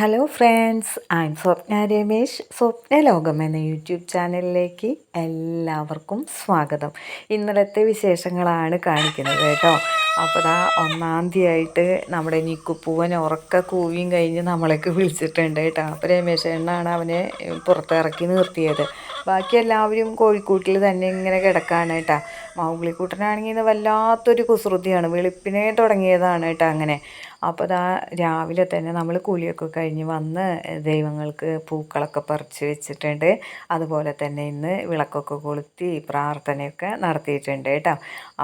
Hello friends I Swapna Ramesh Swapna ലോകം എന്ന YouTube ചാനലിലേക്ക് എല്ലാവർക്കും സ്വാഗതം. ഇന്നലത്തെ വിശേഷങ്ങളാണ് കാണിക്കുന്നത് കേട്ടോ. അപ്പോൾ ദാ ഒന്നാം തീയതിയായിട്ട് നമ്മുടെ നിക്കുപ്പൂവൻ ഉറക്ക കൂവിയും കഴിഞ്ഞ് നമ്മളൊക്കെ വിളിച്ചിട്ടുണ്ട് കേട്ടോ. അപ്പോൾ രമേശ് എണ്ണാണ് അവനെ പുറത്തിറക്കി നിർത്തിയത്. ബാക്കി എല്ലാവരും കോഴിക്കൂട്ടിൽ തന്നെ ഇങ്ങനെ കിടക്കാണ് കേട്ടോ. മൗഗ്ലിക്കൂട്ടനാണെങ്കിൽ വല്ലാത്തൊരു കുസൃതിയാണ്. വെളുപ്പിനെ തുടങ്ങിയതാണ് കേട്ടോ അങ്ങനെ. അപ്പോൾ ഇതാ രാവിലെ തന്നെ നമ്മൾ കൂലിയൊക്കെ കഴിഞ്ഞ് വന്ന് ദൈവങ്ങൾക്ക് പൂക്കളൊക്കെ പറിച്ച് വെച്ചിട്ടുണ്ട്. അതുപോലെ തന്നെ ഇന്ന് വിളക്കൊക്കെ കൊളുത്തി പ്രാർത്ഥനയൊക്കെ നടത്തിയിട്ടുണ്ട് കേട്ടോ.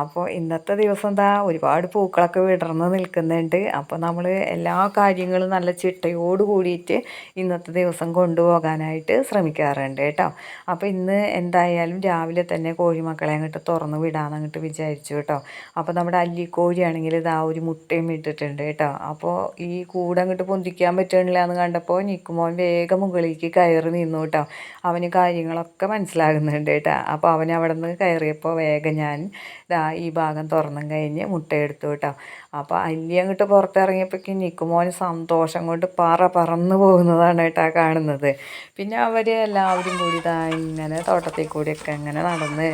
അപ്പോൾ ഇന്നത്തെ ദിവസം എന്താ ഒരുപാട് പൂക്കളൊക്കെ വിടർന്ന് നിൽക്കുന്നുണ്ട്. അപ്പോൾ നമ്മൾ എല്ലാ കാര്യങ്ങളും നല്ല ചിട്ടയോട് കൂടിയിട്ട് ഇന്നത്തെ ദിവസം കൊണ്ടുപോകാനായിട്ട് ശ്രമിക്കാറുണ്ട് കേട്ടോ. അപ്പോൾ ഇന്ന് എന്തായാലും രാവിലെ തന്നെ കോഴിമക്കളെ അങ്ങോട്ട് തുറന്ന് വിടാമെന്ന് അങ്ങോട്ട് വിചാരിച്ചു കേട്ടോ. അപ്പോൾ നമ്മുടെ അല്ലിക്കോഴിയാണെങ്കിൽ ഇതാ ഒരു മുട്ടയും ഇട്ടിട്ടുണ്ട് കേട്ടോ. അപ്പോൾ ഈ കൂടെ അങ്ങോട്ട് പൊന്തിക്കാൻ പറ്റണില്ല എന്ന് കണ്ടപ്പോൾ നിൽക്കുമ്പോൾ വേഗം മുകളിലേക്ക് കയറി നിന്നു കേട്ടോ. അവന് കാര്യങ്ങളൊക്കെ മനസ്സിലാകുന്നുണ്ട് കേട്ടോ. അപ്പോൾ അവൻ അവിടെ നിന്ന് കയറിയപ്പോൾ വേഗം ഞാൻ ഇതാ ഈ ഭാഗം തുറന്നും കഴിഞ്ഞ് മുട്ടയെടുത്തു കേട്ടോ. അപ്പോൾ അല്ലി അങ്ങോട്ട് പുറത്തിറങ്ങിയപ്പോഴേക്കും നിൽക്കുമ്പോൾ സന്തോഷം കൊണ്ട് പറ പറന്ന് പോകുന്നതാണ് കേട്ടോ കാണുന്നത്. പിന്നെ അവർ എല്ലാവരും കൂടി ഇതാ ഇങ്ങനെ തോട്ടത്തിൽ കൂടിയൊക്കെ ഇങ്ങനെ നടന്ന്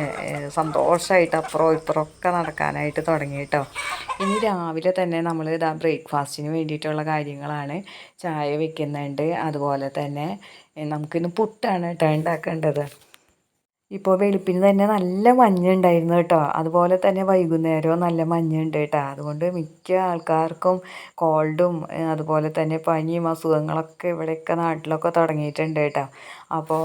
സന്തോഷമായിട്ട് അപ്പുറം ഇപ്പുറമൊക്കെ നടക്കാനായിട്ട് തുടങ്ങി കേട്ടോ. ഇനി രാവിലെ തന്നെ നമ്മൾ ഇതാ ബ്രേക്ക്ഫാസ്റ്റിന് വേണ്ടിയിട്ടുള്ള കാര്യങ്ങളാണ് ചായ വെക്കുന്നുണ്ട്. അതുപോലെ തന്നെ നമുക്കിന്ന് പുട്ടാണ് കേട്ടോ ഉണ്ടാക്കേണ്ടത്. ഇപ്പോൾ വെളുപ്പിന് തന്നെ നല്ല മഞ്ഞുണ്ടായിരുന്നു കേട്ടോ. അതുപോലെ തന്നെ വൈകുന്നേരവും നല്ല മഞ്ഞുണ്ട് കേട്ടോ അതുകൊണ്ട് മിക്ക ആൾക്കാർക്കും കോൾഡും അതുപോലെ തന്നെ പനിയും അസുഖങ്ങളൊക്കെ ഇവിടെയൊക്കെ നാട്ടിലൊക്കെ തുടങ്ങിയിട്ടുണ്ട് കേട്ടോ അപ്പോൾ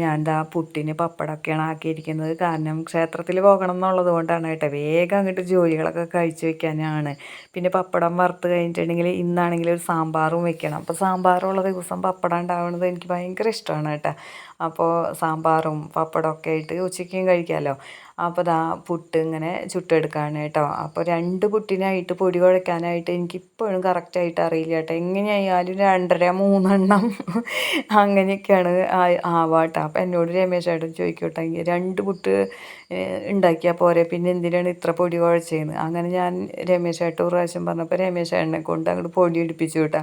ഞാൻ എന്താ പുട്ടിന് പപ്പടമൊക്കെയാണ് ആക്കിയിരിക്കുന്നത്. കാരണം ക്ഷേത്രത്തിൽ പോകണം എന്നുള്ളത് കൊണ്ടാണ് കേട്ടോ. വേഗം അങ്ങോട്ട് ജോലികളൊക്കെ കഴിച്ചു വെക്കാനാണ്. പിന്നെ പപ്പടം വറുത്ത് കഴിഞ്ഞിട്ടുണ്ടെങ്കിൽ ഇന്നാണെങ്കിൽ ഒരു സാമ്പാറും വെക്കണം. അപ്പോൾ സാമ്പാറുള്ള ദിവസം പപ്പടം ഉണ്ടാവുന്നത് എനിക്ക് ഭയങ്കര ഇഷ്ടമാണ് കേട്ടോ. അപ്പോൾ സാമ്പാറും പപ്പടമൊക്കെ ആയിട്ട് ഉച്ചയ്ക്കും കഴിക്കാമല്ലോ. അപ്പോൾ ദാ പുട്ട് ഇങ്ങനെ ചുട്ടെടുക്കുകയാണ് കേട്ടോ അപ്പോൾ രണ്ട് പുട്ടിനായിട്ട് പൊടി കുഴക്കാനായിട്ട് എനിക്കിപ്പോഴും കറക്റ്റായിട്ട് അറിയില്ല കേട്ടോ എങ്ങനെയായാലും രണ്ടര മൂന്നെണ്ണം അങ്ങനെയൊക്കെയാണ് ആവാട്ടോ അപ്പോൾ എന്നോട് രമേശ് ചേട്ടൻ ചോദിക്കട്ടെ രണ്ട് പുട്ട് ഉണ്ടാക്കിയാൽ പോരെ. പിന്നെ എന്തിനാണ് ഇത്ര പൊടി കുഴച്ചതെന്ന് അങ്ങനെ ഞാൻ രമേശ് ചേട്ടൻ ഒരു പ്രാവശ്യം പറഞ്ഞപ്പോൾ രമേശ് എണ്ണെ കൊണ്ട് അങ്ങോട്ട് പൊടി ഇടിപ്പിച്ചു കേട്ടോ.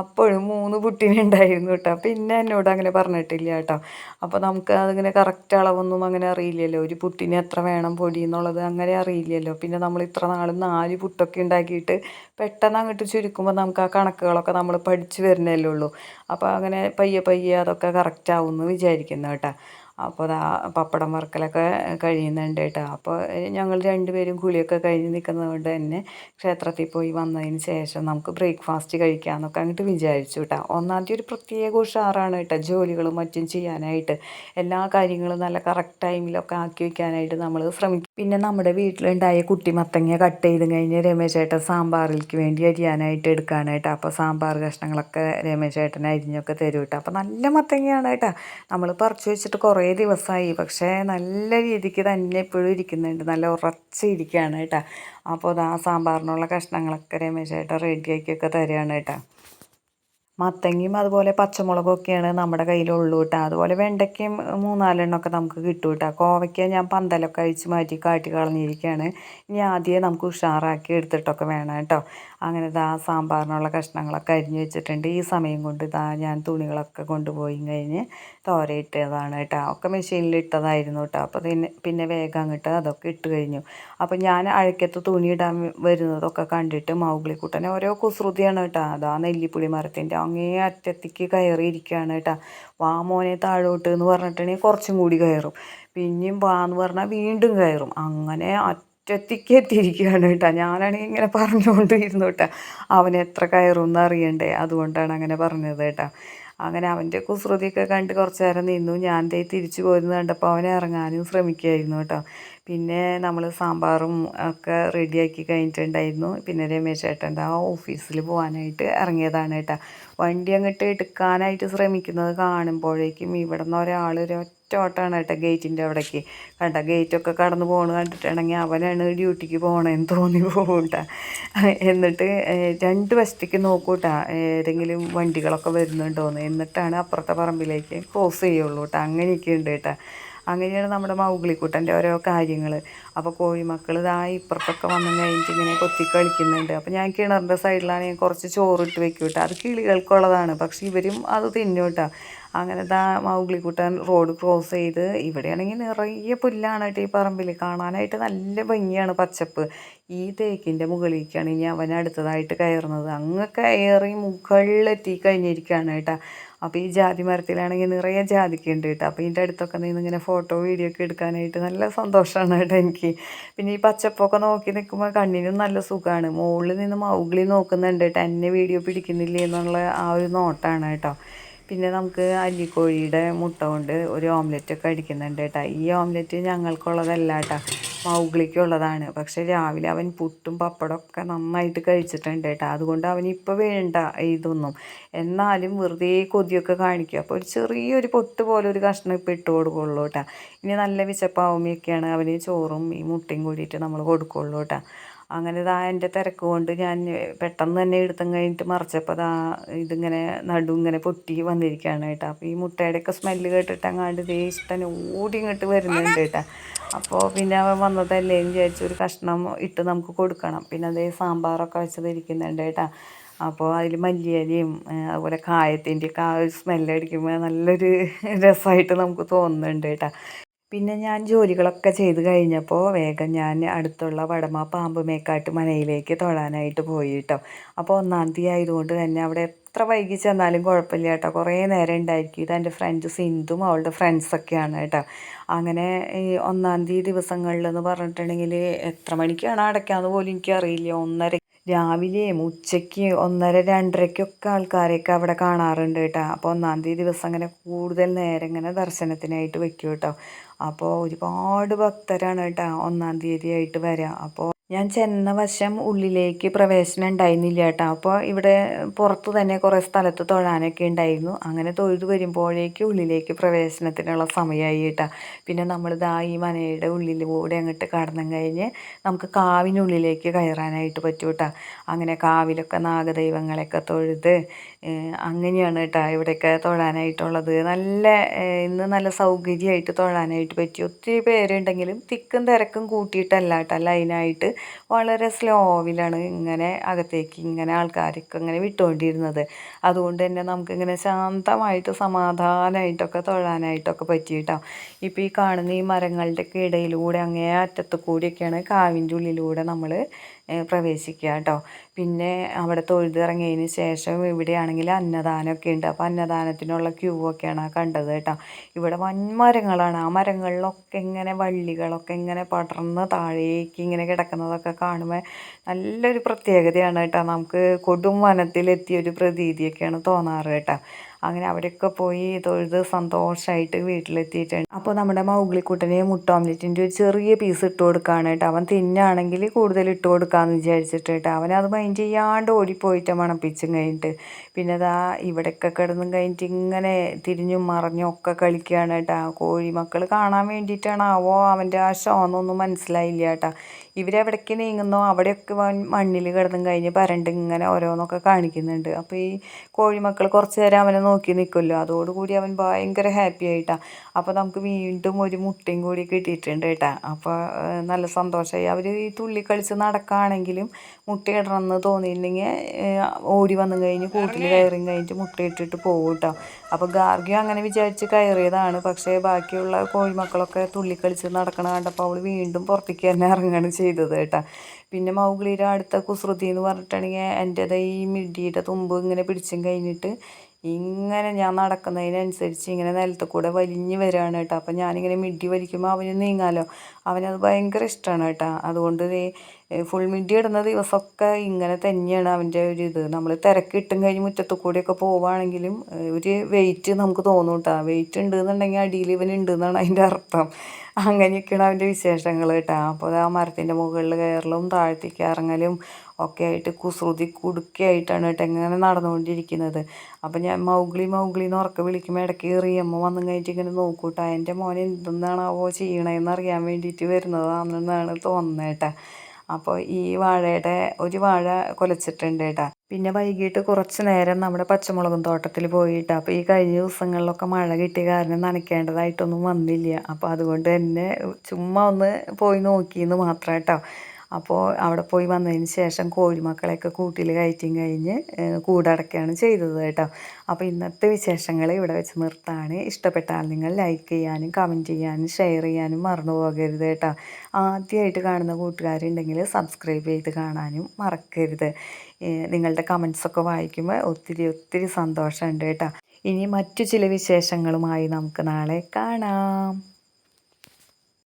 അപ്പോഴും മൂന്ന് പുട്ടിനുണ്ടായിരുന്നു കേട്ടോ. പിന്നെ എന്നോട് അങ്ങനെ പറഞ്ഞിട്ടില്ല കേട്ടോ. അപ്പോൾ നമുക്ക് അതിങ്ങനെ കറക്റ്റ് അളവൊന്നും അങ്ങനെ അറിയില്ലല്ലോ. ഒരു പുട്ടിന് എത്ര വേണം പൊടി എന്നുള്ളത് അങ്ങനെ അറിയില്ലല്ലോ. പിന്നെ നമ്മൾ ഇത്ര നാൾ നാല് പുട്ടൊക്കെ ഉണ്ടാക്കിയിട്ട് പെട്ടെന്ന് അങ്ങോട്ട് ചുരുക്കുമ്പോൾ നമുക്ക് ആ കണക്കുകളൊക്കെ നമ്മൾ പഠിച്ചു വരുന്നല്ലേ ഉള്ളൂ. അപ്പോൾ അങ്ങനെ പയ്യെ പയ്യെ അതൊക്കെ കറക്റ്റ് ആവുമെന്ന് വിചാരിക്കുന്നു കേട്ടോ. അപ്പോൾ ദാ പപ്പടം വറുക്കലൊക്കെ കഴിയുന്നുണ്ട് കേട്ടോ. അപ്പോൾ ഞങ്ങൾ രണ്ടുപേരും കുളിയൊക്കെ കഴിഞ്ഞ് നിൽക്കുന്നത് കൊണ്ട് തന്നെ ക്ഷേത്രത്തിൽ പോയി വന്നതിന് ശേഷം നമുക്ക് ബ്രേക്ക്ഫാസ്റ്റ് കഴിക്കാമെന്നൊക്കെ അങ്ങോട്ട് വിചാരിച്ചു കേട്ടോ. ഒന്നാമത്തെ ഒരു പ്രത്യേക ഉഷാറാണ് കേട്ടോ ജോലികളും മറ്റും ചെയ്യാനായിട്ട്. എല്ലാ കാര്യങ്ങളും നല്ല കറക്റ്റ് ടൈമിലൊക്കെ ആക്കി വയ്ക്കാനായിട്ട് നമ്മൾ ശ്രമിക്കും. പിന്നെ നമ്മുടെ വീട്ടിലുണ്ടായ കുട്ടി മത്തങ്ങ കട്ട് ചെയ്ത് കഴിഞ്ഞ് രമേശ് ചേട്ടൻ സാമ്പാറിലേക്ക് വേണ്ടി അരിയാനായിട്ട് എടുക്കാനായിട്ട് അപ്പോൾ സാമ്പാർ കഷ്ണങ്ങളൊക്കെ രമേശ് ചേട്ടൻ അരിഞ്ഞൊക്കെ തരും കേട്ടോ. അപ്പോൾ നല്ല മത്തങ്ങയാണ് കേട്ടോ. നമ്മൾ പറിച്ചു വെച്ചിട്ട് കുറേ കുറേ ദിവസമായി പക്ഷേ നല്ല രീതിക്ക് തന്നെ ഇപ്പോഴും ഇരിക്കുന്നുണ്ട്. നല്ല ഉറച്ചിരിക്കുകയാണ് കേട്ടോ. അപ്പോൾ അത് ആ സാമ്പാറിനുള്ള കഷ്ണങ്ങളൊക്കെ രമേശ് ചേട്ടാ റെഡിയാക്കിയൊക്കെ തരികയാണ് കേട്ടോ. മത്തങ്ങയും അതുപോലെ പച്ചമുളകൊക്കെയാണ് നമ്മുടെ കയ്യിലുള്ളൂ കേട്ടോ. അതുപോലെ വെണ്ടയ്ക്കയും മൂന്നാലെണ്ണമൊക്കെ നമുക്ക് കിട്ടും കേട്ടോ. കോവയ്ക്ക ഞാൻ പന്തലൊക്കെ അഴിച്ച് മാറ്റി കാട്ടി കളഞ്ഞിരിക്കുകയാണ്. ഇനി ആദ്യമേ നമുക്ക് ഉഷാറാക്കി എടുത്തിട്ടൊക്കെ വേണം കേട്ടോ. അങ്ങനെ ഇതാ സാമ്പാറിനുള്ള കഷ്ണങ്ങളൊക്കെ അരിഞ്ഞ് വെച്ചിട്ടുണ്ട്. ഈ സമയം കൊണ്ട് ഇതാ ഞാൻ തുണികളൊക്കെ കൊണ്ടുപോയി കഴിഞ്ഞ് തോരയിട്ടതാണ് കേട്ടോ. ഒക്കെ മെഷീനിൽ ഇട്ടതായിരുന്നു കേട്ടോ. അപ്പോൾ പിന്നെ പിന്നെ വേഗം അങ്ങോട്ട് അതൊക്കെ ഇട്ട് കഴിഞ്ഞു. അപ്പോൾ ഞാൻ അഴക്കത്ത് തുണി ഇടാൻ വരുന്നതൊക്കെ കണ്ടിട്ട് മൗഗ്ലിക്കുട്ടനെ ഓരോ കുസൃതിയാണ് കേട്ടോ. അതാ നെല്ലിപ്പുളി മരത്തിന്റെ അങ്ങേ അറ്റത്തേക്ക് കയറിയിരിക്കുകയാണ് കേട്ടോ. വാ മോനെ താഴോട്ട് എന്ന് പറഞ്ഞിട്ടുണ്ടെങ്കിൽ കുറച്ചും കൂടി കയറും. പിന്നെയും വാ എന്ന് പറഞ്ഞാൽ വീണ്ടും കയറും. അങ്ങനെ ഒറ്റത്തിക്ക് എത്തിയിരിക്കുകയാണ് കേട്ടോ. ഞാനാണെങ്കിൽ ഇങ്ങനെ പറഞ്ഞുകൊണ്ടിരുന്നു കേട്ടോ. അവൻ എത്ര കയറുമെന്ന് അറിയണ്ടേ? അതുകൊണ്ടാണ് അങ്ങനെ പറഞ്ഞത് കേട്ടോ. അങ്ങനെ അവന്റെ കുസൃതിയൊക്കെ കണ്ട് കുറച്ച് നേരം നിന്നു. ഞാൻ ദേ തിരിച്ചു പോരുന്നത് കണ്ടപ്പോൾ അവൻ ഇറങ്ങാനും ശ്രമിക്കുമായിരുന്നു കേട്ടോ. പിന്നെ നമ്മൾ സാമ്പാറും ഒക്കെ റെഡിയാക്കി കഴിഞ്ഞിട്ടുണ്ടായിരുന്നു. പിന്നെ രമേശ് ചേട്ടന്റെ ആ ഓഫീസിൽ പോകാനായിട്ട് ഇറങ്ങിയതാണ് കേട്ടോ. വണ്ടി അങ്ങോട്ട് എടുക്കാനായിട്ട് ശ്രമിക്കുന്നത് കാണുമ്പോഴേക്കും ഇവിടെ നിന്ന് ഒരാൾ ഒരു ഒറ്റ ഓട്ടമാണ് കേട്ടോ ഗേറ്റിന്റെ അവിടേക്ക്. കണ്ട ഗേറ്റൊക്കെ കടന്നു പോകണ കണ്ടിട്ടുണ്ടെങ്കിൽ അവനാണ് ഡ്യൂട്ടിക്ക് പോകണമെന്ന് തോന്നി പോകും എന്നിട്ട് രണ്ട് വശത്തേക്ക് നോക്കൂട്ടാ ഏതെങ്കിലും വണ്ടികളൊക്കെ വരുന്നുണ്ടോയെന്ന് എന്നിട്ടാണ് അപ്പുറത്തെ പറമ്പിലേക്ക് ക്രോസ് ചെയ്യുള്ളൂ കേട്ടോ. അങ്ങനെയൊക്കെ ഉണ്ട് കേട്ടോ. അങ്ങനെയാണ് നമ്മുടെ മൗഗ്ലിക്കുട്ടന്റെ ഓരോ കാര്യങ്ങൾ. അപ്പോൾ കോഴിമക്കൾ ഇതാ ഇപ്പുറത്തൊക്കെ വന്നു കഴിഞ്ഞിട്ട് ഇങ്ങനെ കൊത്തി കളിക്കുന്നുണ്ട്. അപ്പോൾ ഞാൻ കിണറിന്റെ സൈഡിലാണ് ഞാൻ കുറച്ച് ചോറിട്ട് വെക്കും കേട്ടോ അത് കിളികൾക്കുള്ളതാണ്. പക്ഷേ ഇവരും അത് തിന്നു കേട്ടോ അങ്ങനെ ദാ മൗഗ്ലിക്കുട്ടൻ റോഡ് ക്രോസ് ചെയ്ത് ഇവിടെയാണെങ്കിൽ നിറയെ പുല്ലാണ് കേട്ടോ ഈ പറമ്പിൽ കാണാനായിട്ട് നല്ല ഭംഗിയാണ് പച്ചപ്പ്. ഈ തേക്കിന്റെ മുകളിലേക്കാണ് ഇനി അവൻ അടുത്തതായിട്ട് കയറുന്നത്. അങ്ങ് കയറി മുകളിലെത്തി കഴിഞ്ഞിരിക്കുകയാണ് കേട്ടോ. അപ്പോൾ ഈ ജാതി മരത്തിലാണെങ്കിൽ നിറയെ ജാതിക്ക ഉണ്ട് കേട്ടോ. അപ്പോൾ ഇതിന്റെ അടുത്തൊക്കെ നിന്ന് ഇങ്ങനെ ഫോട്ടോ വീഡിയോ ഒക്കെ എടുക്കാനായിട്ട് നല്ല സന്തോഷമാണ് കേട്ടോ എനിക്ക്. പിന്നെ ഈ പച്ചപ്പൊക്കെ നോക്കി നിൽക്കുമ്പോൾ കണ്ണിനും നല്ല സുഖമാണ് മുകളിൽ നിന്ന് മൗഗ്ലി നോക്കുന്നുണ്ട് കേട്ടോ. എന്നെ വീഡിയോ പിടിക്കുന്നില്ലേ എന്നുള്ള ആ ഒരു നോട്ടാണ് കേട്ടോ. പിന്നെ നമുക്ക് അല്ലിക്കോഴിയുടെ മുട്ട കൊണ്ട് ഒരു ഓംലെറ്റ് ഒക്കെ അടിക്കുന്നുണ്ട് കേട്ടോ ഈ ഓംലെറ്റ് ഞങ്ങൾക്കുള്ളതല്ല കേട്ടോ മൗഗ്ലിക്കുള്ളതാണ്. പക്ഷെ രാവിലെ അവൻ പുട്ടും പപ്പടമൊക്കെ നന്നായിട്ട് കഴിച്ചിട്ടുണ്ട് കേട്ടോ അതുകൊണ്ട് അവൻ ഇപ്പോൾ വേണ്ട ഇതൊന്നും. എന്നാലും വെറുതെ കൊതിയൊക്കെ കാണിക്കും. അപ്പോൾ ഒരു ചെറിയൊരു പൊട്ട് പോലെ ഒരു കഷ്ണം ഇപ്പം ഇട്ട് കൊടുക്കുള്ളൂ കേട്ടോ ഇനി നല്ല വിശപ്പാവുമ്പോഴൊക്കെയാണ് അവന് ചോറും ഈ മുട്ടയും കൂടിയിട്ട് നമ്മൾ കൊടുക്കുള്ളൂ കേട്ടോ അങ്ങനെ ഇതാ എന്റെ തിരക്ക് കൊണ്ട് ഞാൻ പെട്ടെന്ന് തന്നെ എടുത്തും കഴിഞ്ഞിട്ട് മറിച്ചപ്പോൾ അതാ ഇതിങ്ങനെ നടു ഇങ്ങനെ പൊട്ടി വന്നിരിക്കുകയാണ് കേട്ടോ. അപ്പോൾ ഈ മുട്ടയുടെയൊക്കെ സ്മെല്ല് കേട്ടിട്ട് അങ്ങാണ്ട് ദേ ഇഷ്ടം ഓടി ഇങ്ങോട്ട് വരുന്നുണ്ട് കേട്ടോ. അപ്പോൾ പിന്നെ അവൻ വന്നതല്ലേ എന്ന് വിചാരിച്ചു ഒരു കഷ്ണം ഇട്ട് നമുക്ക് കൊടുക്കണം. പിന്നെ അതേ സാമ്പാറൊക്കെ വെച്ചതിരിക്കുന്നുണ്ട് കേട്ടോ. അപ്പോൾ അതിൽ മല്ലിയലയും അതുപോലെ കായത്തിന്റെയൊക്കെ ആ ഒരു സ്മെല്ലടിക്കുമ്പോൾ നല്ലൊരു രസമായിട്ട് നമുക്ക് തോന്നുന്നുണ്ട് കേട്ടോ. പിന്നെ ഞാൻ ജോലികളൊക്കെ ചെയ്ത് കഴിഞ്ഞപ്പോൾ വേഗം ഞാൻ അടുത്തുള്ള വടമ പാമ്പ് മേക്കാട്ട് മനയിലേക്ക് തൊഴാനായിട്ട് പോയി കേട്ടോ അപ്പോൾ ഒന്നാം തീയതി ആയതുകൊണ്ട് തന്നെ അവിടെ എത്ര വൈകി ചെന്നാലും കുഴപ്പമില്ല കേട്ടോ കുറേ നേരം ഉണ്ടായിരിക്കും. ഇത് എന്റെ ഫ്രണ്ട് സിന്ധും അവളുടെ ഫ്രണ്ട്സൊക്കെയാണ് കേട്ടോ അങ്ങനെ ഈ ഒന്നാം തീയതി ദിവസങ്ങളിലെന്ന് പറഞ്ഞിട്ടുണ്ടെങ്കിൽ എത്ര മണിക്കാണ് അടയ്ക്കാമെന്ന് പോലും എനിക്കറിയില്ല. ഒന്നര രാവിലെയും ഉച്ചയ്ക്ക് ഒന്നര രണ്ടരയ്ക്കൊക്കെ ആൾക്കാരെയൊക്കെ അവിടെ കാണാറുണ്ട് കേട്ടോ. അപ്പോൾ ഒന്നാം തീയതി ദിവസം അങ്ങനെ കൂടുതൽ നേരം ഇങ്ങനെ ദർശനത്തിനായിട്ട് വെക്കും കേട്ടോ. അപ്പോൾ ഒരുപാട് ഭക്തരാണ് കേട്ടോ ഒന്നാം തീയതി ആയിട്ട് വരിക അപ്പോൾ ഞാൻ ചെന്ന വശം ഉള്ളിലേക്ക് പ്രവേശനം ഉണ്ടായിരുന്നില്ല കേട്ടോ. അപ്പോൾ ഇവിടെ പുറത്ത് തന്നെ കുറേ സ്ഥലത്ത് തൊഴാനൊക്കെ ഉണ്ടായിരുന്നു. അങ്ങനെ തൊഴുത് വരുമ്പോഴേക്ക് ഉള്ളിലേക്ക് പ്രവേശനത്തിനുള്ള സമയമായി കേട്ടോ. പിന്നെ നമ്മളിതാ ഈ മനയുടെ ഉള്ളിലൂടെ അങ്ങോട്ട് കടന്നു കഴിഞ്ഞ് നമുക്ക് കാവിനുള്ളിലേക്ക് കയറാനായിട്ട് പറ്റും കേട്ടോ. അങ്ങനെ കാവിലൊക്കെ നാഗദൈവങ്ങളെയൊക്കെ തൊഴുത് അങ്ങനെയാണ് കേട്ടോ ഇവിടെയൊക്കെ തൊഴാനായിട്ടുള്ളത്. നല്ല ഇന്ന് നല്ല സൗകര്യമായിട്ട് തൊഴാനായിട്ട് പറ്റി. ഒത്തിരി പേരുണ്ടെങ്കിലും തിക്കും തിരക്കും കൂട്ടിയിട്ടല്ല കേട്ടോ ലൈനായിട്ട്. വളരെ സ്ലോവിലാണ് ഇങ്ങനെ അകത്തേക്ക് ഇങ്ങനെ ആൾക്കാരൊക്കെ ഇങ്ങനെ വിട്ടുകൊണ്ടിരുന്നത്. അതുകൊണ്ട് തന്നെ നമുക്കിങ്ങനെ ശാന്തമായിട്ട് സമാധാനമായിട്ടൊക്കെ തൊഴാനായിട്ടൊക്കെ പറ്റി കേട്ടോ ഇപ്പോൾ ഈ കാണുന്ന ഈ മരങ്ങളുടെയൊക്കെ ഇടയിലൂടെ അങ്ങേ അറ്റത്ത് കൂടിയൊക്കെയാണ് കാവിന്റെ ഉള്ളിലൂടെ നമ്മൾ പ്രവേശിക്കുക കേട്ടോ. പിന്നെ അവിടെ തൊഴുതിറങ്ങിയതിന് ശേഷം ഇവിടെയാണെങ്കിൽ അന്നദാനമൊക്കെ ഉണ്ട്. അപ്പോൾ അന്നദാനത്തിനുള്ള ക്യൂ ഒക്കെയാണ് കണ്ടത് കേട്ടോ. ഇവിടെ വൻ മരങ്ങളാണ് ആ മരങ്ങളിലൊക്കെ ഇങ്ങനെ വള്ളികളൊക്കെ ഇങ്ങനെ പടർന്ന് താഴേക്ക് ഇങ്ങനെ കിടക്കുന്നതൊക്കെ കാണുമ്പോൾ നല്ലൊരു പ്രത്യേകതയാണ് കേട്ടോ. നമുക്ക് കൊടും വനത്തിലെത്തിയ ഒരു പ്രതീതിയൊക്കെയാണ് തോന്നാറ് കേട്ടോ. അങ്ങനെ അവിടെയൊക്കെ പോയി തൊഴുത് സന്തോഷമായിട്ട് വീട്ടിലെത്തിയിട്ടുണ്ട്. അപ്പോൾ നമ്മുടെ മൗഗ്ലിക്കുട്ടനെ മുട്ട ഓംലെറ്റിന്റെ ഒരു ചെറിയ പീസ് ഇട്ട് കൊടുക്കുകയാണ് കേട്ടോ. അവൻ തിന്നാണെങ്കിൽ കൂടുതൽ ഇട്ട് കൊടുക്കാമെന്ന് വിചാരിച്ചിട്ട് കേട്ടോ. അവനത് മൈൻഡ് ചെയ്യാണ്ട് ഓടിപ്പോയിട്ട് മണപ്പിച്ചും കഴിഞ്ഞിട്ട്. പിന്നെ അതാ ഇവിടെയൊക്കെ കിടന്നും കഴിഞ്ഞിട്ട് ഇങ്ങനെ തിരിഞ്ഞും മറിഞ്ഞും ഒക്കെ കളിക്കുകയാണ് കേട്ടോ. കോഴിമക്കൾ കാണാൻ വേണ്ടിയിട്ടാണാവോ അവന്റെ ആ ഷോന്നൊന്നും മനസ്സിലായില്ല കേട്ടോ. ഇവരെവിടേക്ക് നീങ്ങുന്നോ അവിടെയൊക്കെ വൻ മണ്ണിൽ കിടന്നും കഴിഞ്ഞ് പരണ്ട് ഇങ്ങനെ ഓരോന്നൊക്കെ കാണിക്കുന്നുണ്ട്. അപ്പോൾ ഈ കോഴിമക്കൾ കുറച്ച് നേരം അവനെ നോക്കി നിൽക്കുമല്ലോ അതോടുകൂടി അവൻ ഭയങ്കര ഹാപ്പി ആയിട്ടാണ് അപ്പോൾ നമുക്ക് വീണ്ടും ഒരു മുട്ടയും കൂടി കിട്ടിയിട്ടുണ്ട് കേട്ടോ. അപ്പോൾ നല്ല സന്തോഷമായി അവർ ഈ തുള്ളി കളിച്ച് നടക്കുകയാണെങ്കിലും മുട്ടയിടണമെന്ന് തോന്നിയിട്ടുണ്ടെങ്കിൽ ഓടി വന്നു കഴിഞ്ഞ് കൂട്ടിൽ കയറി കഴിഞ്ഞിട്ട് മുട്ടയിട്ടിട്ട് പോകും കേട്ടോ. അപ്പോൾ ഗാർഗിയും അങ്ങനെ വിചാരിച്ച് കയറിയതാണ്. പക്ഷേ ബാക്കിയുള്ള കോഴിമക്കളൊക്കെ തുള്ളിക്കളിച്ച് നടക്കണ കണ്ടപ്പോൾ അവൾ വീണ്ടും പുറത്തേക്ക് തന്നെ ഇറങ്ങുകയാണ് ചെയ്തത് കേട്ടോ. പിന്നെ മൗഗ്ലിയുടെ അടുത്ത കുസൃതി എന്ന് പറഞ്ഞിട്ടുണ്ടെങ്കിൽ എന്റേത് ഈ മിഡിയുടെ തുമ്പ് ഇങ്ങനെ പിടിച്ചും കഴിഞ്ഞിട്ട് ഇങ്ങനെ ഞാൻ നടക്കുന്നതിനനുസരിച്ച് ഇങ്ങനെ നിലത്ത് കൂടെ വലിഞ്ഞ് വരികയാണ് കേട്ടോ. അപ്പം ഞാനിങ്ങനെ മിഡി വലിക്കുമ്പോൾ അവന് നീങ്ങാലോ? അവനത് ഭയങ്കര ഇഷ്ടമാണ് കേട്ടോ. അതുകൊണ്ട് ഫുൾ മിഡി ഇടുന്ന ദിവസമൊക്കെ ഇങ്ങനെ തന്നെയാണ് അവന്റെ ഒരു ഇത്. നമ്മൾ തിരക്കിട്ടും കഴിഞ്ഞ് മുറ്റത്ത് കൂടെയൊക്കെ പോവുകയാണെങ്കിലും ഒരു വെയിറ്റ് നമുക്ക് തോന്നും കേട്ടോ. വെയിറ്റ് ഉണ്ടെന്നുണ്ടെങ്കിൽ അടിയിൽ ഇവൻ ഉണ്ട് എന്നാണ് അതിന്റെ അർത്ഥം. അങ്ങനെയൊക്കെയാണ് അവന്റെ വിശേഷങ്ങൾ കേട്ടോ. അപ്പോൾ ആ മരത്തിന്റെ മുകളിൽ കയറലും താഴത്തേക്ക് ഇറങ്ങലും ഒക്കെ ആയിട്ട് കുസൃതി കുടുക്കിയായിട്ടാണ് കേട്ടോ ഇങ്ങനെ നടന്നുകൊണ്ടിരിക്കുന്നത്. അപ്പം ഞാൻ മൗഗ്ലി മൗഗ്ലി എന്ന് ഉറക്കെ വിളിക്കുമ്പോൾ ഇടയ്ക്ക് റിയമ്മ വന്നു കഴിഞ്ഞിട്ട് ഇങ്ങനെ നോക്കൂട്ടാ എന്റെ മോൻ എന്തെന്നാണാവോ ചെയ്യണതെന്ന് അറിയാൻ വേണ്ടിയിട്ട് വരുന്നതാണെന്നാണ് തോന്നുന്നത് കേട്ടോ. അപ്പോൾ ഈ വാഴയുടെ ഒരു വാഴ കുലച്ചിട്ടുണ്ട് കേട്ടോ. പിന്നെ വൈകിട്ട് കുറച്ച് നേരം നമ്മുടെ പച്ചമുളകും തോട്ടത്തിൽ പോയിട്ട്. അപ്പോൾ ഈ കഴിഞ്ഞ ദിവസങ്ങളിലൊക്കെ മഴ കിട്ടിയ കാരണം നനയ്ക്കേണ്ടതായിട്ടൊന്നും വന്നില്ല. അപ്പോൾ അതുകൊണ്ട് തന്നെ ചുമ്മാ ഒന്ന് പോയി നോക്കിയെന്ന് മാത്രം കേട്ടോ. അപ്പോൾ അവിടെ പോയി വന്നതിന് ശേഷം കോഴിമക്കളെയൊക്കെ കൂട്ടിൽ കയറ്റിയും കഴിഞ്ഞ് കൂടടക്കുകയാണ് ചെയ്തത് കേട്ടോ. അപ്പോൾ ഇന്നത്തെ വിശേഷങ്ങൾ ഇവിടെ വെച്ച് നിർത്താണ്. ഇഷ്ടപ്പെട്ടാൽ നിങ്ങൾ ലൈക്ക് ചെയ്യാനും കമന്റ് ചെയ്യാനും ഷെയർ ചെയ്യാനും മറന്നു പോകരുത് കേട്ടോ. ആദ്യമായിട്ട് കാണുന്ന കൂട്ടുകാരുണ്ടെങ്കിൽ സബ്സ്ക്രൈബ് ചെയ്ത് കാണാനും മറക്കരുത്. നിങ്ങളുടെ കമൻസൊക്കെ വായിക്കുമ്പോൾ ഒത്തിരി ഒത്തിരി സന്തോഷമുണ്ട് കേട്ടോ. ഇനി മറ്റു ചില വിശേഷങ്ങളുമായി നമുക്ക് നാളെ കാണാം.